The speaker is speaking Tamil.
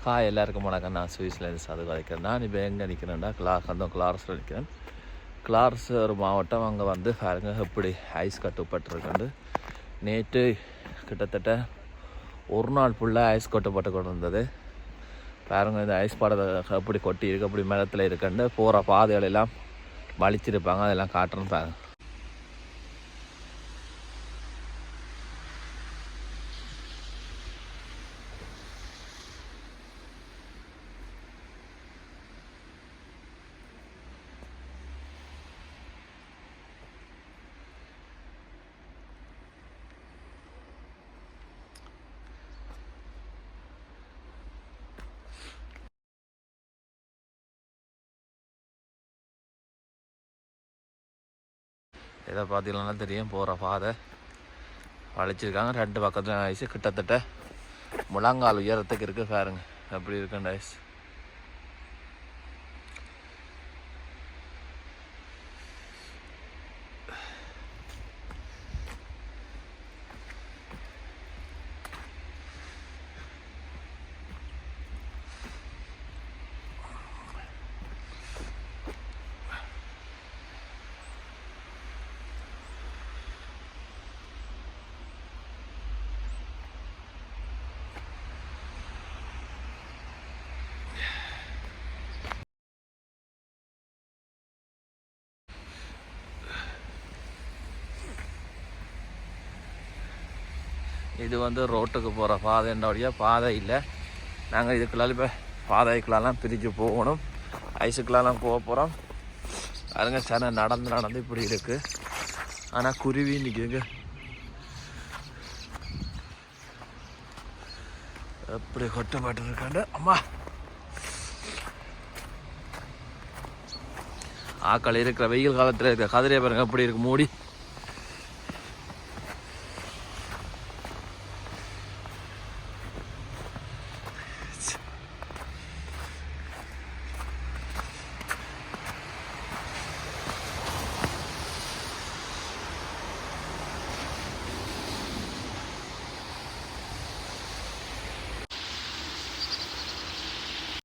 ஹாய் எல்லாருக்கும் வணக்கம் நான் சுவிஸ்லேருந்து சாது கதைக்கிறேன் நான் இப்போ எங்கே நிற்கிறேன்டா கிளா அந்த கிளாரஸில் நிற்கிறேன் கிளாரஸ் ஒரு மாவட்டம் அங்கே வந்து பாருங்க எப்படி ஐஸ் கட்டுப்பட்டுருக்குண்டு நேற்று கிட்டத்தட்ட ஒரு நாள் ஃபுல்லாக ஐஸ் கட்டுப்பட்டு கொண்டு இருந்தது பாருங்க இந்த ஐஸ் பாடத்தை எப்படி கொட்டி இருக்கு அப்படி மரத்தில் இருக்குன்னு போகிற பாதைகள் எல்லாம் வலிச்சிருப்பாங்க அதெல்லாம் காட்டுறேன்னு பாருங்கள் இதை பார்த்தீங்கன்னா தெரியும். போகிற பாதை. வளைச்சிருக்காங்க ரெண்டு பக்கத்துலையும் ஐஸ் கிட்டத்தட்ட முழங்கால் உயரத்துக்கு இருக்குது பாருங்க. எப்படி இருக்குன்னு ஐஸ் இது வந்து ரோட்டுக்கு போகிற பாதைன்றபடியா பாதை இல்லை. நாங்கள் இதுக்குள்ளால இப்போ பாதைக்குள்ளெல்லாம் பிரித்து போகணும். ஐஸுக்குள்ளெல்லாம் போக போகிறோம் அதுங்க சன நடந்து நடந்து இப்படி இருக்குது ஆனால் குருவி நிற்குதுங்க எப்படி கொட்டப்பட்டு இருக்காண்டு அம்மா. ஆக்கள் இருக்கிற வெயில் காலத்தில் இருக்கிற கதிரே பாருங்க எப்படி இருக்கு. மூடி.